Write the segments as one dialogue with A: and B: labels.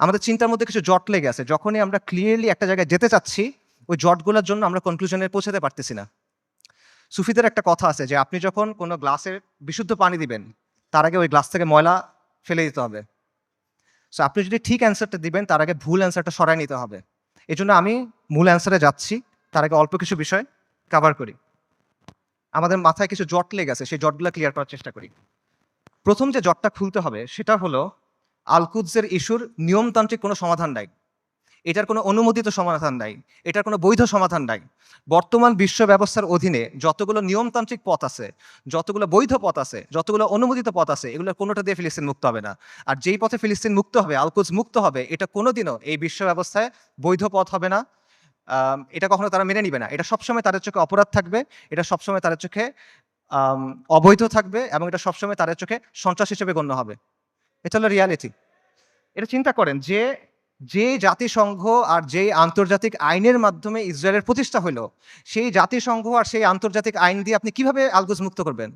A: আমাদের চিন্তার মধ্যে কিছু জট লেগে আছে। যখনই আমরা ক্লিয়ারলি একটা জায়গায় যেতে চাচ্ছি, ওই জটগুলোর জন্য আমরা কনক্লুশনে পৌঁছাতে পারতেছি না। সুফিদের একটা কথা আছে যে, আপনি যখন কোনো গ্লাসে বিশুদ্ধ পানি দিবেন, তার আগে ওই গ্লাস থেকে ময়লা ফেলে দিতে হবে। সো আপনি যদি ঠিক অ্যান্সারটা দিবেন, তার আগে ভুল অ্যান্সারটা সরাই নিতে হবে। এই জন্য আমি মূল অ্যান্সারে যাচ্ছি, তার আগে অল্প কিছু বিষয় কভার করি। আমাদের মাথায় কিছু জট লেগে আছে, সেই জটগুলো ক্লিয়ার করার চেষ্টা করি। প্রথম যে জটটা খুলতে হবে, সেটা হলো আলকুদসের ইস্যুর নিয়মতান্ত্রিক কোনো সমাধান নাই। এটার কোনো অনুমোদিত সমাধান নাই। এটার কোনো বৈধ সমাধান নাই। বর্তমান বিশ্ব ব্যবস্থার অধীনে যতগুলো নিয়মতান্ত্রিক পথ আছে, যতগুলো বৈধ পথ আছে, যতগুলো অনুমোদিত পথ আছে এগুলো কোনোটা দিয়ে ফিলিস্তিন মুক্ত হবে না। আর যেই পথে ফিলিস্তিন মুক্ত হবে আলকুজ মুক্ত হবে, এটা কোনোদিনও এই বিশ্ব ব্যবস্থায় বৈধ পথ হবে না। এটা কখনো তারা মেনে নিবে না। এটা সবসময় তাদের চোখে অপরাধ থাকবে, এটা সবসময় তাদের চোখে অবৈধ থাকবে এবং এটা সবসময় তাদের চোখে সন্ত্রাস হিসেবে গণ্য হবে। এটা হলো রিয়ালিটি এটা চিন্তা করেন যে যে জাতিসংঘ আর যেই আন্তর্জাতিক আইনের মাধ্যমে ইসরায়েলের প্রতিষ্ঠা হলো সেই জাতিসংঘ আর সেই আন্তর্জাতিক আইন দিয়ে আপনি কীভাবে আলগুজ মুক্ত করবেন?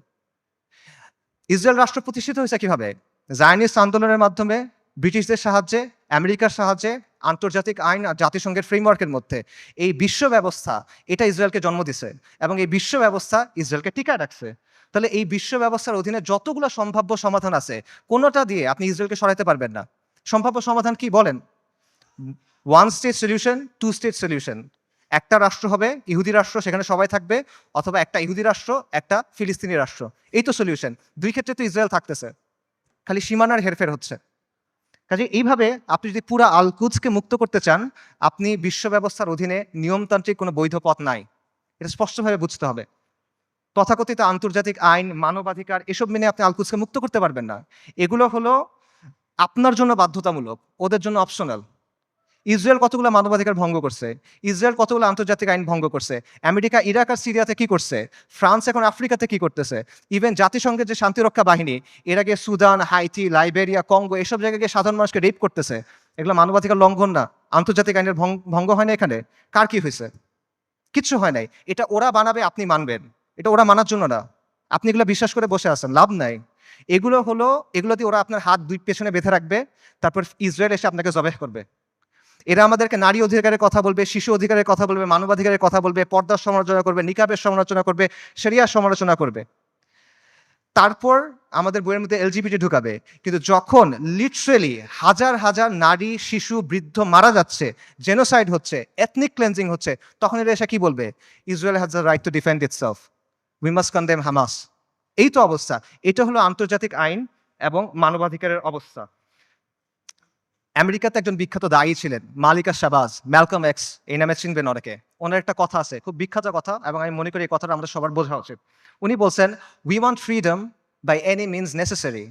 A: ইসরায়েল রাষ্ট্র প্রতিষ্ঠিত হয়েছে কীভাবে? জায়নিস্ট আন্দোলনের মাধ্যমে, ব্রিটিশদের সাহায্যে, আমেরিকার সাহায্যে, আন্তর্জাতিক আইন আর জাতিসংঘের ফ্রেমওয়ার্কের মধ্যে। এই বিশ্ব ব্যবস্থা, এটা ইসরায়েলকে জন্ম দিছে এবং এই বিশ্ব ব্যবস্থা ইসরায়েলকে টিকায় রাখছে। তাহলে এই বিশ্ব ব্যবস্থার অধীনে যতগুলো সম্ভাব্য সমাধান আছে, কোনোটা দিয়ে আপনি ইসরায়েলকে সরাইতে পারবেন না। সম্ভাব্য সমাধান কি বলেন? One state solution two state solution একটা রাষ্ট্র হবে, ইহুদি রাষ্ট্র, সেখানে সবাই থাকবে, অথবা একটা ইহুদি রাষ্ট্র, একটা ফিলিস্তিনি রাষ্ট্র। এই তো সলিউশন দুই ক্ষেত্রে তো ইসরায়েল থাকতেছে। খালি সীমানার হেরফের হচ্ছে। কাজে এইভাবে আপনি যদি পুরা আলকুজকে মুক্ত করতে চান, আপনি বিশ্ব ব্যবস্থার অধীনে নিয়মতান্ত্রিক কোনো বৈধ পথ নাই। এটা স্পষ্টভাবে বুঝতে হবে। তথাকথিত আন্তর্জাতিক আইন, মানবাধিকার, এসব মেনে আপনি আলকুজকে মুক্ত করতে পারবেন না। এগুলো হলো আপনার জন্য বাধ্যতামূলক, ওদের জন্য অপশনাল ইসরায়েল কতগুলো মানবাধিকার ভঙ্গ করছে? ইসরায়েল কতগুলো আন্তর্জাতিক আইন ভঙ্গ করছে? আমেরিকা, ইরাক আর সিরিয়াতে কি করছে? ফ্রান্স এখন আফ্রিকাতে কি করতেছে? ইভেন জাতিসংঘের যে শান্তিরক্ষা বাহিনী, এর আগে সুদান, হাইতি, লাইবেরিয়া, কঙ্গো, এসব জায়গায় গিয়ে সাধারণ মানুষকে রেপ করতেছে। এগুলো মানবাধিকার লঙ্ঘন না। আন্তর্জাতিক আইনের ভঙ্গ হয় না এখানে। কার কি হয়েছে? কিচ্ছু হয় নাই। এটা ওরা বানাবে, আপনি মানবেন। এটা ওরা মানার জন্য না। আপনি এগুলো বিশ্বাস করে বসে আছেন, লাভ নাই। এগুলো হলো, এগুলো দিয়ে ওরা আপনার হাত দুই পেছনে বেঁধে রাখবে, তারপর ইসরায়েল এসে আপনাকে জবেহ করবে। এরা আমাদেরকে নারী অধিকারের কথা বলবে, শিশু অধিকারের কথা বলবে, মানবাধিকারের কথা বলবে, পর্দার সমালোচনা করবে, নিকাবের সমালোচনা করবে, সেরিয়ার সমালোচনা করবে। তারপর আমাদের বইয়ের মধ্যে এলজিবিটি ঢুকাবে, কিন্তু যখন লিটারেলি হাজার হাজার নারী, শিশু, বৃদ্ধ মারা যাচ্ছে জেনোসাইড হচ্ছে এথনিক ক্লেন্সিং হচ্ছে, তখন এরা এসে কি বলবে? Israel the right to defend itself we must condemn Hamas এই তো অবস্থা। এটা হলো আন্তর্জাতিক আইন এবং মানবাধিকারের অবস্থা। আমেরিকাতে একজন বিখ্যাত দায়ী ছিলেন, মালিকা শাবাজ, ম্যালকম এক্স, এই নামে চিনবেন অনেকে। ওনার একটা কথা আছে, খুব বিখ্যাত কথা এবং আমি মনে করি এই কথাটা আমাদের সবার বোঝা উচিত। উনি বলছেন we want freedom by any means necessary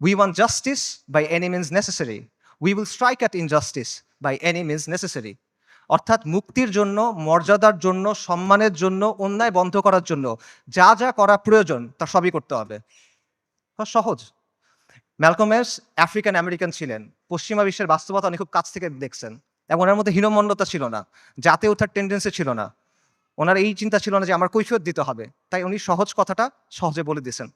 A: we want justice by any means necessary we will strike at injustice by any means necessary অর্থাৎ মুক্তির জন্য, মর্যাদার জন্য, সম্মানের জন্য, অন্যায় বন্ধ করার জন্য যা যা করা প্রয়োজন তা সবই করতে হবে। সহজ। ম্যালকমেস আফ্রিকান আমেরিকান ছিলেন। পশ্চিমা বিশ্বের বাস্তবতা উনি খুব কাছ থেকে দেখছেন। এবং ওনার মধ্যে হীনমন্যতা ছিল না। জাতে ওঠার টেন্ডেন্সি ছিল না। ওনার এই চিন্তা ছিল না যে আমার কৈফিয়ত দিতে হবে। তাই উনি সহজ কথাটা সহজে বলে দিয়েছেন।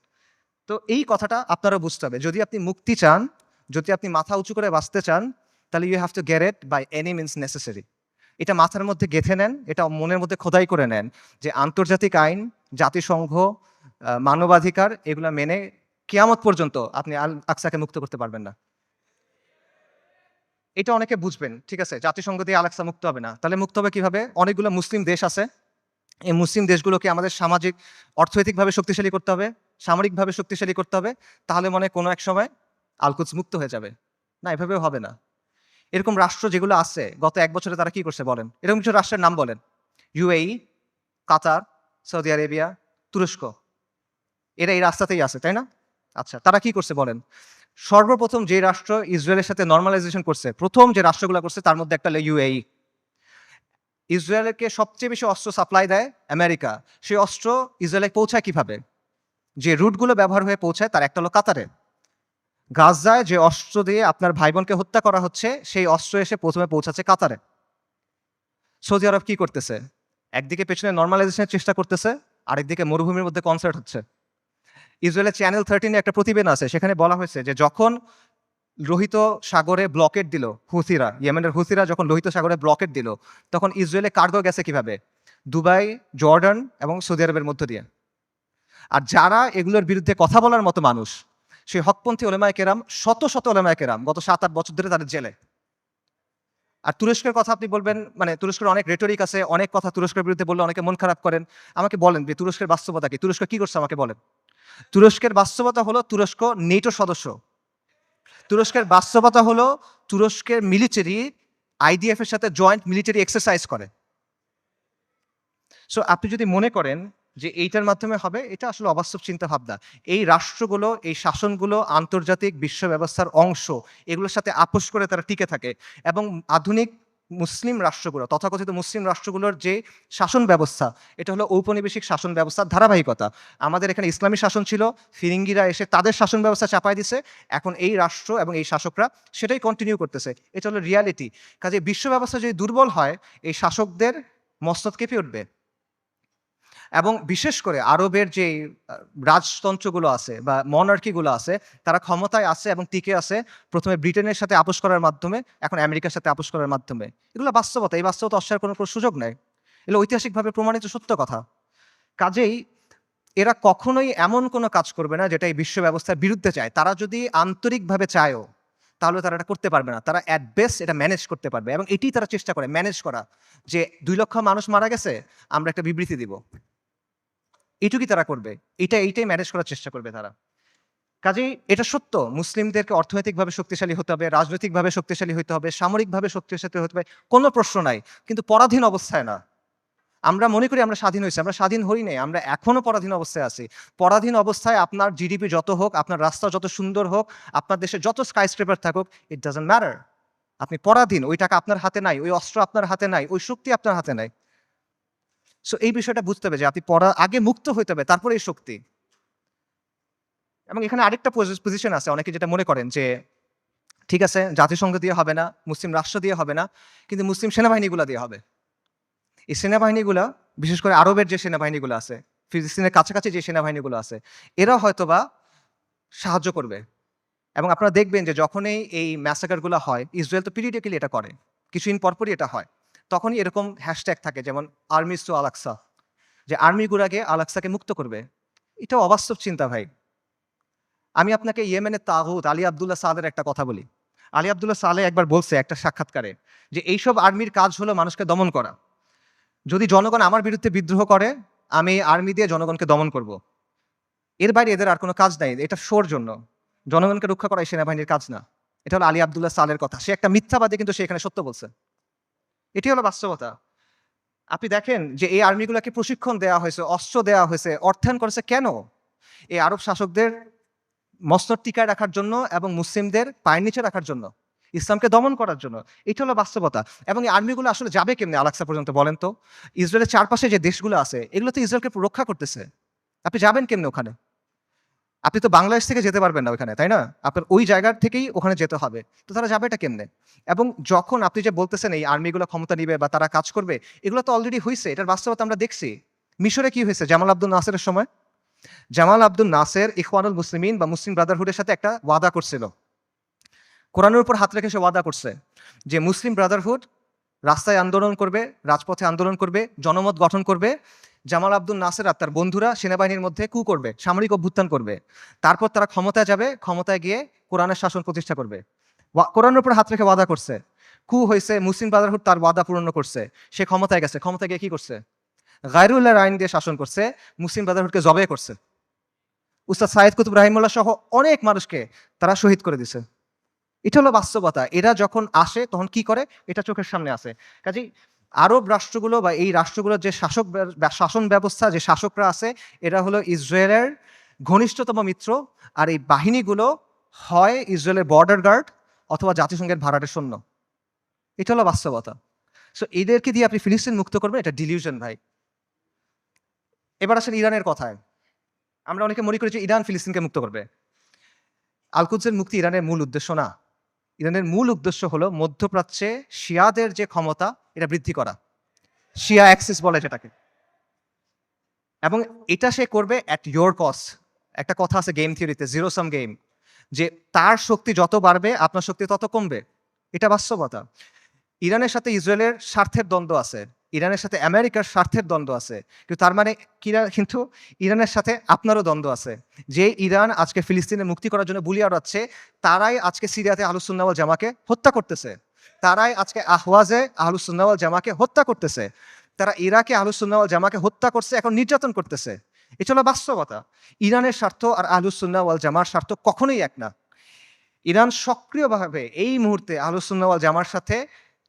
A: তো এই কথাটা আপনারা বুঝতে হবে। যদি আপনি মুক্তি চান, যদি আপনি মাথা উঁচু করে বাঁচতে চান, তাহলে you have to get it by any means necessary এটা মাথার মধ্যে গেঁথে নেন, এটা মনের মধ্যে খোদাই করে নেন যে আন্তর্জাতিক আইন, জাতিসংঘ মানবাধিকার এগুলো মেনে কিয়ামত পর্যন্ত আপনি আল আকসাকে মুক্ত করতে পারবেন না। এটা অনেকে বুঝবেন, ঠিক আছে? জাতিসংঘ দিয়ে আলাক্সা মুক্ত হবে না। তাহলে মুক্ত হবে কীভাবে? অনেকগুলো মুসলিম দেশ আছে। এই মুসলিম দেশগুলোকে আমাদের সামাজিক, অর্থনৈতিকভাবে শক্তিশালী করতে হবে, সামরিকভাবে শক্তিশালী করতে হবে, তাহলে মনে কোনো এক সময় আলকুচ মুক্ত হয়ে যাবে। না, এভাবেও হবে না। এরকম রাষ্ট্র যেগুলো আছে, গত এক বছরে তারা কি করছে বলেন? এরকম কিছু রাষ্ট্রের নাম বলেন। ইউএই, কাতার, সৌদি আরেবিয়া, তুরস্ক। এরা এই রাস্তাতেই আছে, তাই না? আচ্ছা তারা কি করছে বলেন? সর্বপ্রথম যে রাষ্ট্র ইসরায়েলের সাথে নর্মালাইজেশন করছে, প্রথম যে রাষ্ট্রগুলো করছে, তার মধ্যে একটা হলো ইউএই। ইসরায়েলকে সবচেয়ে বেশি অস্ত্র সাপ্লাই দেয় আমেরিকা। সেই অস্ত্র ইসরায়েলে পৌঁছায় কীভাবে? যে রুটগুলো ব্যবহার হয়ে পৌঁছায়, তার একটা হলো কাতারে। গাজায় যে অস্ত্র দিয়ে আপনার ভাই বোনকে হত্যা করা হচ্ছে, সেই অস্ত্র এসে প্রথমে পৌঁছাচ্ছে কাতারে। সৌদি আরব কি করতেছে? একদিকে পেছনে নর্মালাইজেশনের চেষ্টা করতেছে, আরেকদিকে মরুভূমির মধ্যে কনসার্ট হচ্ছে। ইসরায়েলের চ্যানেল থার্টিনে একটা প্রতিবেদন আছে, সেখানে বলা হয়েছে যে যখন লোহিত সাগরে ব্লকেট দিল হুসিরা ইয়েমেনের হুসিরা যখন লোহিত সাগরে ব্লকেট দিল, তখন ইসরায়েলে কার্গো গেছে কীভাবে? দুবাই, জর্ডান এবং সৌদি আরবের মধ্য দিয়ে। আর যারা এগুলোর বিরুদ্ধে কথা বলার মতো মানুষ সেই হকপন্থী ওলেমায় কেরাম, শত শত ওলেমায় কেরাম গত সাত, আট বছর ধরে তাদের জেলে। আর তুরস্কের কথা আপনি বলবেন মানে তুরস্কের অনেক রেটরিক আছে, অনেক কথা তুরস্কের বিরুদ্ধে বললে অনেকে মন খারাপ করেন। আমাকে বলেন যে তুরস্কের বাস্তবতা কি? তুরস্ক কি করছে আমাকে বলেন। তুরস্কের বাস্তবতা হলো তুরস্ক নেটো সদস্য। তুরস্কের বাস্তবতা হলো তুরস্কের মিলিটারি আইডিএফ এর সাথে জয়েন্ট মিলিটারি এক্সারসাইজ করে। সো আপনি যদি মনে করেন যে এইটার মাধ্যমে হবে, এটা আসলে অবাস্তব চিন্তা ভাবনা এই রাষ্ট্রগুলো, এই শাসনগুলো, আন্তর্জাতিক বিশ্ব ব্যবস্থার অংশ, এগুলোর সাথে আপোষ করে তারা টিকে থাকে। এবং আধুনিক মুসলিম রাষ্ট্রগুলো, তথাকথিত মুসলিম রাষ্ট্রগুলোর যে শাসন ব্যবস্থা, এটা হলো ঔপনিবেশিক শাসন ব্যবস্থার ধারাবাহিকতা। আমাদের এখানে ইসলামী শাসন ছিল, ফিরিঙ্গিরা এসে তাদের শাসন ব্যবস্থা চাপায় দিছে, এখন এই রাষ্ট্র এবং এই শাসকরা সেটাই কন্টিনিউ করতেছে। এটা হলো রিয়ালিটি কাজে বিশ্ব ব্যবস্থা যদি দুর্বল হয়, এই শাসকদের মস্তদ কেঁপে উঠবে। এবং বিশেষ করে আরবের যে রাজতন্ত্রগুলো আছে বা মনার্কিগুলো আছে, তারা ক্ষমতায় আছে এবং টিকে আছে। প্রথমে ব্রিটেনের সাথে আপোষ করার মাধ্যমে, এখন আমেরিকার সাথে আপোষ করার মাধ্যমে। এগুলো বাস্তবতা, এই বাস্তবতা অস্বীকার করার কোনো সুযোগ নেই। এগুলো ঐতিহাসিকভাবে প্রমাণিত সত্য কথা। কাজেই এরা কখনোই এমন কোনো কাজ করবে না যেটা এই বিশ্ব ব্যবস্থার বিরুদ্ধে চায় তারা যদি আন্তরিকভাবে চায়ও, তাহলে তারা এটা করতে পারবে না। তারা অ্যাট বেস্ট এটা ম্যানেজ করতে পারবে এবং এটি তারা চেষ্টা করে ম্যানেজ করা। যে দুই লক্ষ মানুষ মারা গেছে, আমরা একটা বিবৃতি দিব। এইটুকুই তারা করবে। এটা এইটাই ম্যানেজ করার চেষ্টা করবে তারা। কাজেই এটা সত্য। মুসলিমদেরকে অর্থনৈতিকভাবে শক্তিশালী হতে হবে, রাজনৈতিকভাবে শক্তিশালী হতে হবে, সামরিকভাবে শক্তিশালী হতে হবে, কোনো প্রশ্ন নাই। কিন্তু পরাধীন অবস্থায় না। আমরা মনে করি আমরা স্বাধীন হয়েছি, আমরা স্বাধীন হই নাই, আমরা এখনও পরাধীন অবস্থায় আছি। পরাধীন অবস্থায় আপনার জিডিপি যত হোক, আপনার রাস্তা যত সুন্দর হোক, আপনার দেশে যত স্কাই স্ক্রেপার থাকুক ইট ডাজন্ট ম্যাটার আপনি পরাধীন, ওই টাকা আপনার হাতে নাই, ওই অস্ত্র আপনার হাতে নাই, ওই শক্তি আপনার হাতে নাই। সো এই বিষয়টা বুঝতে হবে যে আপনি পড়া আগে মুক্ত হইতে হবে, তারপরে এই শক্তি। এবং এখানে আরেকটা পজিশন আছে, অনেকে যেটা মনে করেন যে, ঠিক আছে, জাতিসংঘ দিয়ে হবে না, মুসলিম রাষ্ট্র দিয়ে হবে না, কিন্তু মুসলিম সেনাবাহিনীগুলো দিয়ে হবে। এই সেনাবাহিনীগুলো, বিশেষ করে আরবের যে সেনাবাহিনীগুলো আছে, ফিলিস্তিনের কাছাকাছি যে সেনাবাহিনীগুলো আছে, এরা হয়তোবা সাহায্য করবে। এবং আপনারা দেখবেন যে যখনই এই ম্যাসাকারগুলো হয় ইসরায়েল তো পিরিয়ডিক্যালি এটা করে, কিছুদিন পরপরই এটা হয়। তখনই এরকম হ্যাশট্যাগ থাকে, যেমন আর্মিস টু আলাক্সা যে আর্মিগুলাকে আলাক্সাকে মুক্ত করবে। এটা অবাস্তব চিন্তা ভাই। আমি আপনাকে ইয়েমেনের তাগুত, আলী আবদুল্লাহ সাদের একটা কথা বলি। আলী আবদুল্লাহ সালে একবার বলছে একটা সাক্ষাৎকারে যে এইসব আর্মির কাজ হলো মানুষকে দমন করা। যদি জনগণ আমার বিরুদ্ধে বিদ্রোহ করে, আমি আর্মি দিয়ে জনগণকে দমন করব। এর বাইরে এদের আর কোনো কাজ নাই, এটা শোর জন্য। জনগণকে রক্ষা করা এই সেনাবাহিনীর কাজ না। এটা হলো আলী আবদুল্লাহ সালের কথা। সে একটা মিথ্যাবাদী কিন্তু সে এখানে সত্য বলছে। এটি হলো বাস্তবতা। আপনি দেখেন যে এই আর্মিগুলোকে প্রশিক্ষণ দেওয়া হয়েছে, অস্ত্র দেওয়া হয়েছে, অর্থায়ন করেছে কেন? এই আরব শাসকদের মস্তর টিকায় রাখার জন্য এবং মুসলিমদের পায়ের নিচে রাখার জন্য, ইসলামকে দমন করার জন্য। এটা হলো বাস্তবতা। এবং এই আর্মিগুলো আসলে যাবে কেমনি, আলাক্সা পর্যন্ত বলেন তো? ইসরায়েলের চারপাশে যে দেশগুলো আছে এগুলো তো ইসরায়েলকে রক্ষা করতেছে। আপনি যাবেন কেমনে ওখানে? আপনি তো বাংলাদেশ থেকে যেতে পারবেন না ওখানে তাই না? আপনার ওই জায়গার থেকেই ওখানে যেতে হবে। তো তারা যাবে এটা কেমনে? এবং যখন আপনি যে বলতেছেন এই আর্মিগুলো ক্ষমতা নিবে বা তারা কাজ করবে, এগুলো তো অলরেডি হয়েছে এটার বাস্তবতা আমরা দেখছি। মিশরে কি হয়েছে জামাল আব্দুল নাসেরের সময়? জামাল আব্দুল নাসের ইখওয়ানুল মুসলিমিন বা মুসলিম ব্রাদারহুডের সাথে একটা ওয়াদা করছিল। কোরআনের উপর হাত রেখে সে ওয়াদা করছে যে মুসলিম ব্রাদারহুড রাস্তায় আন্দোলন করবে, রাজপথে আন্দোলন করবে, জনমত গঠন করবে। জামাল আব্দুল নাসের আর তার বন্ধুরা সেনাবাহিনীর মধ্যে কু করবে, সামরিক অভ্যুত্থান করবে। তারপর তারা ক্ষমতায় যাবে, ক্ষমতায় গিয়ে কোরআনের শাসন প্রতিষ্ঠা করবে। কোরআনের উপর হাত রেখে ওয়াদা করছে। কু হয়েছে মুসলিম ব্রাদারহুড তার ওয়াদা পূরণ করছে। সে ক্ষমতায় গেছে, ক্ষমতায় গিয়ে কি করছে? গায়রুল্লাহ আইন দিয়ে শাসন করছে, মুসলিম ব্রাদারহুডকে জবে করছে। উস্তাদ সাইদ কুতুব রাহিমুল্লাহ সহ অনেক মানুষকে তারা শহীদ করে দিছে। এটা হলো বাস্তবতা। এরা যখন আসে, তখন কি করে? এটা চোখের সামনে আসে। কাজেই আরব রাষ্ট্রগুলো বা এই রাষ্ট্রগুলোর যে শাসক শাসন ব্যবস্থা, যে শাসকরা আছে, এরা হলো ইসরায়েলের ঘনিষ্ঠতম মিত্র। আর এই বাহিনীগুলো হয় ইসরায়েলের বর্ডার গার্ড অথবা জাতিসংঘের ভাড়াটের সৈন্য। এটা হলো বাস্তবতা। সো এদেরকে দিয়ে আপনি ফিলিস্তিন মুক্ত করবেন, এটা ডিলিউশন ভাই। এবার আসেন ইরানের কথায়। আমরা অনেকে মনে করি যে ইরান ফিলিস্তিনকে মুক্ত করবে। আলকুদসের মুক্তি ইরানের মূল উদ্দেশ্য না। ইরানের মূল উদ্দেশ্য হলো মধ্যপ্রাচ্যে শিয়াদের যে ক্ষমতা, এটা বৃদ্ধি করা। শিয়া অ্যাক্সিস বলে যেটাকে। এবং এটা সে করবে অ্যাট ইয়োর কস্ট একটা কথা আছে গেম থিওরিতে জিরো সাম গেম যে তার শক্তি যত বাড়বে, আপনার শক্তি তত কমবে। এটা বাস্তবতা। ইরানের সাথে ইসরায়েলের স্বার্থের দ্বন্দ্ব আছে। ইরানের সাথে আমেরিকার স্বার্থের দ্বন্দ্ব আছে। কিন্তু তার মানে কিন্তু ইরানের সাথে আপনারও দ্বন্দ্ব আছে। যে ইরান আজকে ফিলিস্তিনের মুক্তি করার জন্য বুলি আড়াচ্ছে তারাই আজকে সিরিয়াতে আহলুসুন্নাওয়াল জামাকে হত্যা করতেছে। তারাই আজকে আহওয়াজে আহলুসুন্নাওয়াল জামাকে হত্যা করতেছে। তারা ইরাকে আহলুসুন্নাওয়াল জামাকে হত্যা করছে, এখন নির্যাতন করতেছে। এটা হলো বাস্তবতা। ইরানের স্বার্থ আর আহলুসুন্নাওয়াল জামার স্বার্থ কখনোই এক না। ইরান সক্রিয়ভাবে এই মুহূর্তে আহলুসুন্নাওয়াল জামার সাথে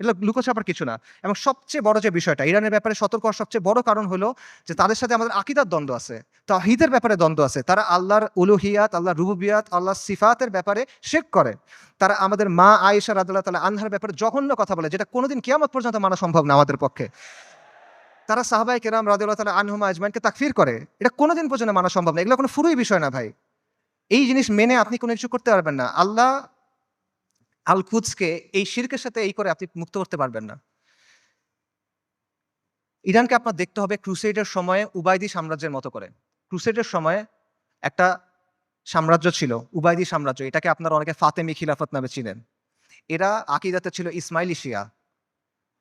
A: এগুলো লুকোছাপার কিছু না। এবং সবচেয়ে বড় যে বিষয়টা, ইরানের ব্যাপারে সতর্ক হওয়ার সবচেয়ে বড় কারণ হলো যে তাদের সাথে আমাদের আকিদার দ্বন্দ্ব আছে তাহিদের ব্যাপারে দ্বন্দ্ব আছে। তারা আল্লাহর উলুহিয়াত আল্লাহ রুবুবিয়াত আল্লাহ সিফাতের ব্যাপারে শেক করে। তারা আমাদের মা আয়েশা রাদুল্লাহ তালা আনহার ব্যাপারে জঘন্য কথা বলে, যেটা কোনোদিন কিয়ামত পর্যন্ত মানা সম্ভব না আমাদের পক্ষে। তারা সাহাবাই কেরাম রাদুল্লাহ তালা আনহুমা আজমানকে তাকফির করে, এটা কোনোদিন পর্যন্ত মানা সম্ভব না। এগুলো কোনো ফুরুই বিষয় না ভাই। এই জিনিস মেনে আপনি কোনো কিছু করতে পারবেন না। আল্লাহ আল কুদসকে এই শিরকের সাথে এই করে আপনি মুক্ত করতে পারবেন না। ইরানকে আপনার দেখতে হবে ক্রুসেডের সময়ে উবাইদি সাম্রাজ্যের মতো করে। ক্রুসেডের সময়ে একটা সাম্রাজ্য ছিল, উবাইদি সাম্রাজ্য। এটাকে আপনারা অনেকে ফাতেমি খিলাফত নামে চিনেন। এরা আকিদাতে ছিল ইসমাইলি শিয়া।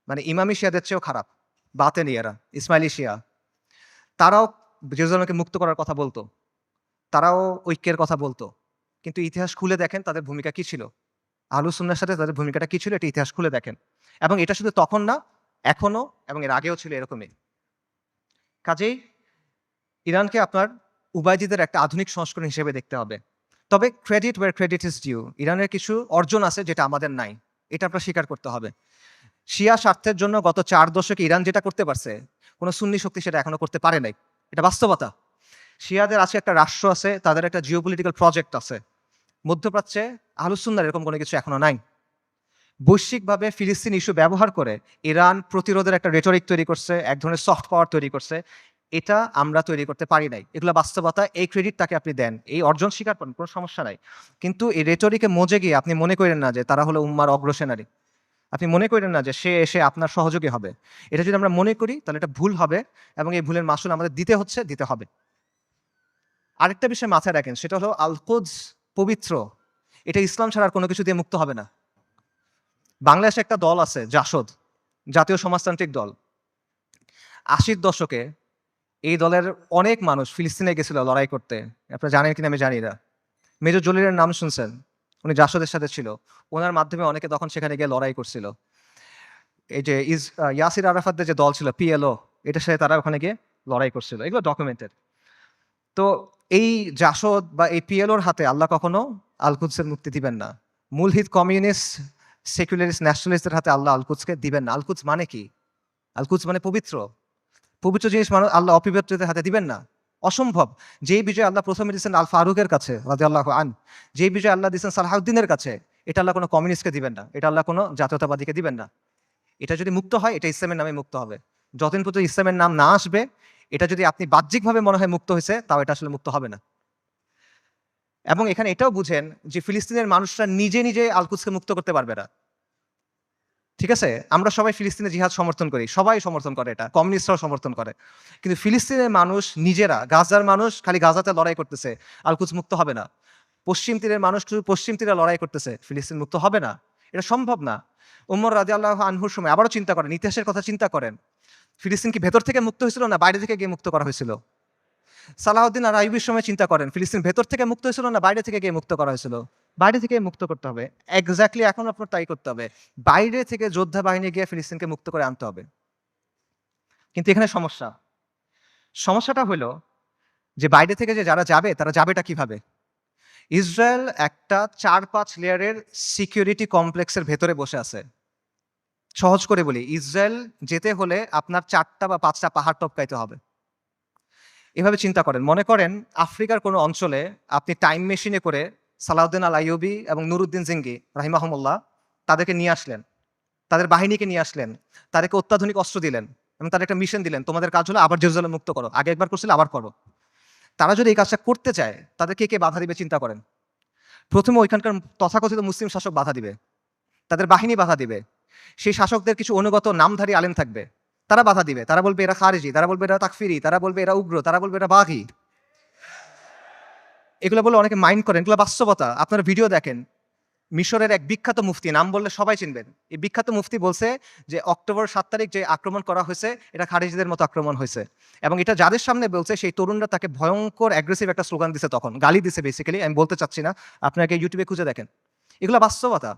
A: মানে ইমামি শিয়াদের চেয়েও খারাপ। বাতেনিয়ারা ইসমাইলি শিয়া। তারাও জেরুজালেমকে মুক্ত করার কথা বলতো। তারাও ঐক্যের কথা বলতো। কিন্তু ইতিহাস খুলে দেখেন তাদের ভূমিকা কি ছিল। আলুসুন্নার সাথে তাদের ভূমিকাটা কি ছিল? এটা ইতিহাস খুলে দেখেন। এবং এটা শুধু তখন না, এখনও এবং এর আগেও ছিল এরকমই। কাজেই ইরানকে আপনার উবায়দিদের একটা আধুনিক সংস্করণ হিসেবে দেখতে হবে। তবে credit where credit is due ইরানের কিছু অর্জন আছে যেটা আমাদের নাই। এটা আপনার স্বীকার করতে হবে। শিয়া স্বার্থের জন্য গত চার দশকে ইরান যেটা করতে পারছে, কোনো সুন্নি শক্তি সেটা এখনও করতে পারে নাই। এটা বাস্তবতা। শিয়াদের আছে একটা রাষ্ট্র আছে, তাদের একটা জিওপলিটিক্যাল প্রজেক্ট আছে। মধ্যপ্রাচ্যে আহলুসুন্নার এরকম কোনো কিছু এখনও নাই। বৈশ্বিকভাবে ফিলিস্তিন ইস্যু ব্যবহার করে ইরান প্রতিরোধের একটা রেটরিক তৈরি করছে, এক ধরনের সফট পাওয়ার তৈরি করছে। এটা আমরা তৈরি করতে পারি নাই। এগুলো বাস্তবতা, এই ক্রেডিট তাকে আপনি দেন, এই অর্জন স্বীকার করেন, কোনো সমস্যা নাই। কিন্তু এই রেটরিকে মজে গিয়ে আপনি মনে করেন না যে তারা হলো উম্মার অগ্রসেনারী আপনি মনে করেন না যে সে এসে আপনার সহযোগী হবে। এটা যদি আমরা মনে করি, তাহলে এটা ভুল হবে এবং এই ভুলের মাসুল আমাদের দিতে হচ্ছে, দিতে হবে। আরেকটা বিষয় মাথায় রাখেন, সেটা হলো আলকোজ পবিত্র, এটা ইসলাম ছাড়া আর কোনো কিছু দিয়ে মুক্ত হবে না। বাংলাদেশে একটা দল আছে, জাসদ, জাতীয় সমাজতান্ত্রিক দল। আশির দশকে এই দলের অনেক মানুষ ফিলিস্তিনে গেছিল লড়াই করতে। আপনারা জানেন কিনা আমি জানি না। মেজর জলিলের নাম শুনছেন? উনি জাসদের সাথে ছিল। ওনার মাধ্যমে অনেকে তখন সেখানে গিয়ে লড়াই করছিল। এই যে ইজ ইয়াসির আরাফাতদের যে দল ছিল, পিএলও, এটার সাথে তারা ওখানে গিয়ে লড়াই করছিল। এগুলো ডকুমেন্টেড তো এই জাসদ বা এই পিএলওর হাতে আল্লাহ কখনো আলকুদসের মুক্তি দিবেন না। মূলহিত কমিউনিস্ট, সেকুলারিস্ট ন্যাশনালিস্টদের হাতে আল্লাহ আলকুদসকে দিবেন না। আলকুদস মানে কি? আলকুদস মানে পবিত্র। পবিত্র জিনিস মানুষ আল্লাহ অপবিত্রদের হাতে দিবেন না। অসম্ভব। যেই বিজয় আল্লাহ প্রথমে দিচ্ছেন আল ফারুকের কাছে রাজি আল্লাহ আন, যেই বিজয় আল্লাহ দিচ্ছেন সালাহুদ্দিনের কাছে, এটা আল্লাহ কোনো কমিউনিস্টকে দিবেন না। এটা আল্লাহ কোনো জাতীয়তাবাদীকে দিবেন না। এটা যদি মুক্ত হয়, এটা ইসলামের নামে মুক্ত হবে। যতদিন পর্যন্ত ইসলামের নাম না আসবে এটা যদি আপনি বাহ্যিকভাবে মনে হয় মুক্ত হয়েছে, তাও এটা আসলে মুক্ত হবে না। এবং এখানে এটাও বুঝেন যে ফিলিস্তিনের মানুষরা নিজে নিজে আলকুদসকে মুক্ত করতে পারবে না। ঠিক আছে? আমরা সবাই ফিলিস্তিনে জিহাদ সমর্থন করি, সবাই সমর্থন করে এটা, কমিউনিস্টরাও সমর্থন করে। কিন্তু ফিলিস্তিনের মানুষ নিজেরা, গাজার মানুষ খালি গাজাতে লড়াই করতেছে আলকুচ মুক্ত হবে না। পশ্চিম তীরের মানুষ শুধু পশ্চিম তীরে লড়াই করতেছে, ফিলিস্তিন মুক্ত হবে না। এটা সম্ভব না। উমর রাজি আল্লাহ আনহুর সময় আবারও চিন্তা করেন, ইতিহাসের কথা চিন্তা করেন। ফিলিস্তিন কি ভেতর থেকে মুক্ত হয়েছিল না বাইরে থেকে গিয়ে মুক্ত করা হয়েছিল? সালাহউদ্দিন আর আইবির সময় চিন্তা করেন, ফিলিস্তিন ভেতর থেকে মুক্ত হয়েছিল না বাইরে থেকে গিয়ে মুক্ত করা হয়েছিল? বাইরে থেকে মুক্ত করতে হবে। এক্স্যাক্টলি এখন আপনার তাই করতে হবে। বাইরে থেকে যোদ্ধা বাহিনী গিয়ে ফিলিস্তিনকে মুক্ত করে আনতে হবে। কিন্তু এখানে সমস্যা। সমস্যাটা হলো যে বাইরে থেকে যে যারা যাবে, তারা যাবেটা কীভাবে? ইসরায়েল একটা চার পাঁচ লেয়ারের সিকিউরিটি কমপ্লেক্সের ভেতরে বসে আছে। সহজ করে বলি, ইসরায়েল যেতে হলে আপনার চারটা বা পাঁচটা পাহাড় টপকাইতে হবে। এভাবে চিন্তা করেন। মনে করেন আফ্রিকার কোনো অঞ্চলে আপনি টাইম মেশিনে করে সালাউদ্দিন আল আইয়ুবি এবং নুরুদ্দিন জিঙ্গি, রাহিমাহমুল্লাহ, তাদেরকে নিয়ে আসলেন। তাদের বাহিনীকে নিয়ে আসলেন। তাদেরকে অত্যাধুনিক অস্ত্র দিলেন এবং তাদের একটা মিশন দিলেন, তোমাদের কাজ হলো আবার জেরুজালেম মুক্ত করো, আগে একবার করছিলে, আবার করো তারা যদি এই কাজটা করতে চায়, তাদেরকে কে বাধা দিবে চিন্তা করেন? প্রথমে ওইখানকার তথাকথিত মুসলিম শাসক বাধা দিবে। তাদের বাহিনী বাধা দিবে। সেই শাসকদের কিছু অনুগত নামধারী আলেম থাকবে। তারা বাধা দিবে। তারা বলবে, এরা খারেজি। তারা বলবে, এরা তাকফিরি। তারা বলবে, এরা উগ্র। তারা বলবে, এরা বাঘি। এগুলো বলে অনেকে মাইন্ড করেন। এগুলো বাস্তবতা। আপনারা ভিডিও দেখেন। মিশরের এক বিখ্যাত মুফতি, নাম বললে সবাই চিনবেন। এই বিখ্যাত মুফতি বলছে যে, অক্টোবর সাত তারিখ যে আক্রমণ করা হয়েছে, এটা খারিজিদের মতো আক্রমণ হয়েছে। এবং এটা যাদের সামনে বলছে, সেই তরুণরা তাকে ভয়ঙ্কর অ্যাগ্রেসিভ একটা স্লোগান দিছে তখন। গালি দিছে বেসিক্যালি আমি বলতে চাচ্ছি না। আপনাকে ইউটিউবে খুঁজে দেখেন। এগুলো বাস্তবতা।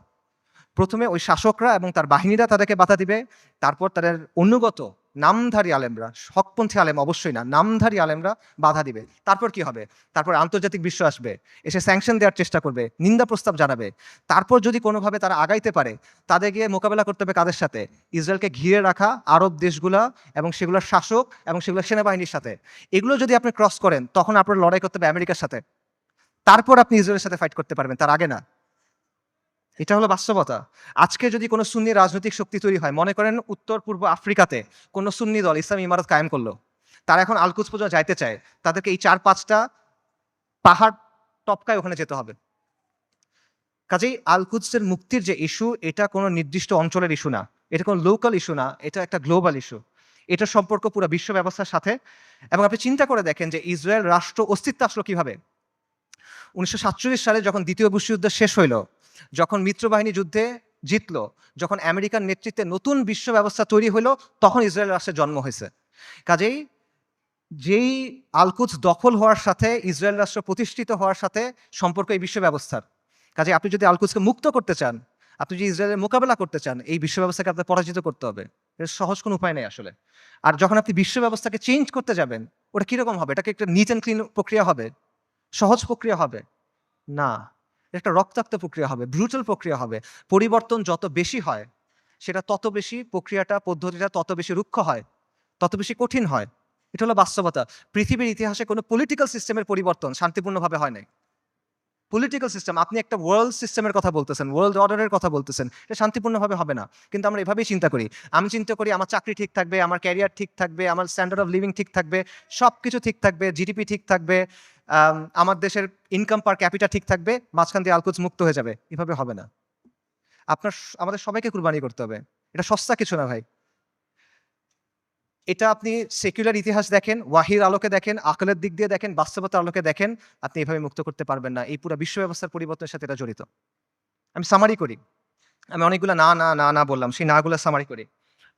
A: প্রথমে ওই শাসকরা এবং তার বাহিনীরা তাদেরকে বাধা দিবে, তারপর তাদের অনুগত নামধারী আলেমরা, হকপন্থী আলেম অবশ্যই না, নামধারী আলেমরা বাধা দিবে। তারপর কি হবে? তারপর আন্তর্জাতিক বিশ্ব আসবে, এসে স্যাংশন দেওয়ার চেষ্টা করবে, নিন্দা প্রস্তাব জানাবে। তারপর যদি কোনোভাবে তারা আগাইতে পারে, তাদের গিয়ে মোকাবেলা করতে হবে কাদের সাথে? ইসরায়েলকে ঘিরে রাখা আরব দেশগুলা এবং সেগুলোর শাসক এবং সেগুলোর সেনাবাহিনীর সাথে। এগুলো যদি আপনি ক্রস করেন, তখন আপনার লড়াই করতে হবে আমেরিকার সাথে। তারপর আপনি ইসরায়েলের সাথে ফাইট করতে পারবেন, তার আগে না। এটা হলো বাস্তবতা। আজকে যদি কোনো সুন্নি রাজনৈতিক শক্তি তৈরি হয়, মনে করেন উত্তর পূর্ব আফ্রিকাতে কোনো সুন্নি দল ইসলাম ইমারত কায়েম করল, তারা এখন আলকুচ পূজা যাইতে চায়, তাদেরকে এই চার পাঁচটা পাহাড় টপকায় ওখানে যেতে হবে। কাজেই আলকুদসের মুক্তির যে ইস্যু, এটা কোনো নির্দিষ্ট অঞ্চলের ইস্যু না। এটা কোনো লোকাল ইস্যু না, এটা একটা গ্লোবাল ইস্যু। এটা সম্পর্ক পুরো বিশ্ব ব্যবস্থার সাথে। এবং আপনি চিন্তা করে দেখেন যে ইসরায়েল রাষ্ট্র অস্তিত্ব আসলো কীভাবে। উনিশশো সাতচল্লিশ সালে যখন দ্বিতীয় বিশ্বযুদ্ধ শেষ হইল যখন মিত্রবাহিনী যুদ্ধে জিতলো, যখন আমেরিকার নেতৃত্বে নতুন বিশ্ব ব্যবস্থা তৈরি হলো, তখন ইসরায়েল রাষ্ট্রের জন্ম হয়েছে। কাজেই যেই আলকুচ দখল হওয়ার সাথে, ইসরায়েল রাষ্ট্র প্রতিষ্ঠিত হওয়ার সাথে সম্পর্ক এই বিশ্ব ব্যবস্থার। কাজে আপনি যদি আলকুচকে মুক্ত করতে চান, আপনি যদি ইসরায়েলের মোকাবেলা করতে চান, এই বিশ্ব ব্যবস্থাকে আপনার পরাজিত করতে হবে। এর সহজ কোনো উপায় নেই আসলে। আর যখন আপনি বিশ্ব ব্যবস্থাকে চেঞ্জ করতে যাবেন, ওটা কীরকম হবে? এটাকে একটা নিট অ্যান্ড ক্লিন প্রক্রিয়া হবে? সহজ প্রক্রিয়া হবে? না। একটা রক্তাক্ত প্রক্রিয়া হবে ব্রুটাল প্রক্রিয়া হবে। পরিবর্তন যত বেশি হয়, সেটা তত বেশি প্রক্রিয়াটা, পদ্ধতিটা তত বেশি রুক্ষ হয়, তত বেশি কঠিন হয়। এটা হলো বাস্তবতা। পৃথিবীর ইতিহাসে কোনো পলিটিক্যাল সিস্টেমের পরিবর্তন শান্তিপূর্ণভাবে হয় নাই। পলিটিক্যাল সিস্টেম আপনি একটা ওয়ার্ল্ড সিস্টেমের কথা বলতেছেন ওয়ার্ল্ড অর্ডারের কথা বলতেছেন, এটা শান্তিপূর্ণভাবে হবে না। কিন্তু আমরা এভাবেই চিন্তা করি। আমি চিন্তা করি আমার চাকরি ঠিক থাকবে, আমার ক্যারিয়ার ঠিক থাকবে, আমার স্ট্যান্ডার্ড অফ লিভিং ঠিক থাকবে সব কিছু ঠিক থাকবে জিডিপি ঠিক থাকবে আমার দেশের ইনকাম পার ক্যাপিটা ঠিক থাকবে, মাঝখান দিয়ে আলকুচ মুক্ত হয়ে যাবে। এভাবে হবে না। আপনার আমাদের সবাইকে কুরবানি করতে হবে। এটা সস্তা কিছু না ভাই। এটা আপনি সেকুলার ইতিহাস দেখেন, ওয়াহির আলোকে দেখেন, আকলের দিক দিয়ে দেখেন, বাস্তবতার আলোকে দেখেন, আপনি এভাবে মুক্ত করতে পারবেন না। এই পুরো বিশ্ব ব্যবস্থার পরিবর্তনের সাথে এটা জড়িত। আমি সামারি করি। আমি অনেকগুলো না না না না বললাম, সেই নাগুলো সামারি করি।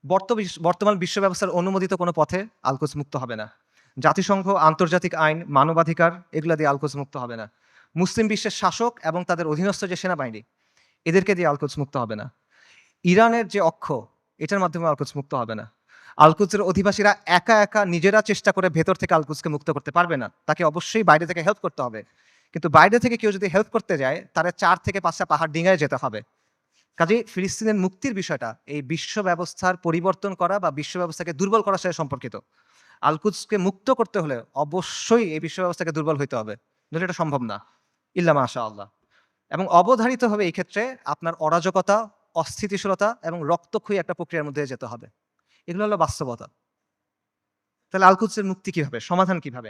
A: বর্ত- বর্তমান বিশ্ব ব্যবস্থার অনুমোদিত কোনো পথে আলকোচ মুক্ত হবে না। জাতিসংঘ, আন্তর্জাতিক আইন, মানবাধিকার, এগুলো দিয়ে আলকোচ মুক্ত হবে না। মুসলিম বিশ্বের শাসক এবং তাদের অধীনস্থ যে সেনাবাহিনী, এদেরকে দিয়ে আলকোচ মুক্ত হবে না। ইরানের যে অক্ষ, এটার মাধ্যমে আলকোচ মুক্ত হবে না। আলকুচের অধিবাসীরা একা একা নিজেরা চেষ্টা করে ভেতর থেকে আলকুচকে মুক্ত করতে পারবে না। তাকে অবশ্যই বাইরে থেকে হেল্প করতে হবে। কিন্তু বাইরে থেকে কেউ যদি হেল্প করতে যায়, তারা চার থেকে পাঁচটা পাহাড় ডিঙায় যেতে হবে। কাজে ফিলিস্তিনের মুক্তির বিষয়টা, এই বিশ্ব ব্যবস্থার পরিবর্তন করা বা বিশ্ব ব্যবস্থাকে দুর্বল করার সাথে সম্পর্কিত। আলকুচকে মুক্ত করতে হলে অবশ্যই এই বিশ্ব ব্যবস্থাকে দুর্বল হইতে হবে। নইলে এটা সম্ভব না। ইল্লা মাশা আল্লাহ এবং অবধারিত হবে এই ক্ষেত্রে আপনার অরাজকতা, অস্থিতিশীলতা এবং রক্তক্ষয়ী একটা প্রক্রিয়ার মধ্যে যেতে হবে। এগুলো হলো বাস্তবতা। তাহলে আলকুদসের মুক্তি কীভাবে? সমাধান কীভাবে?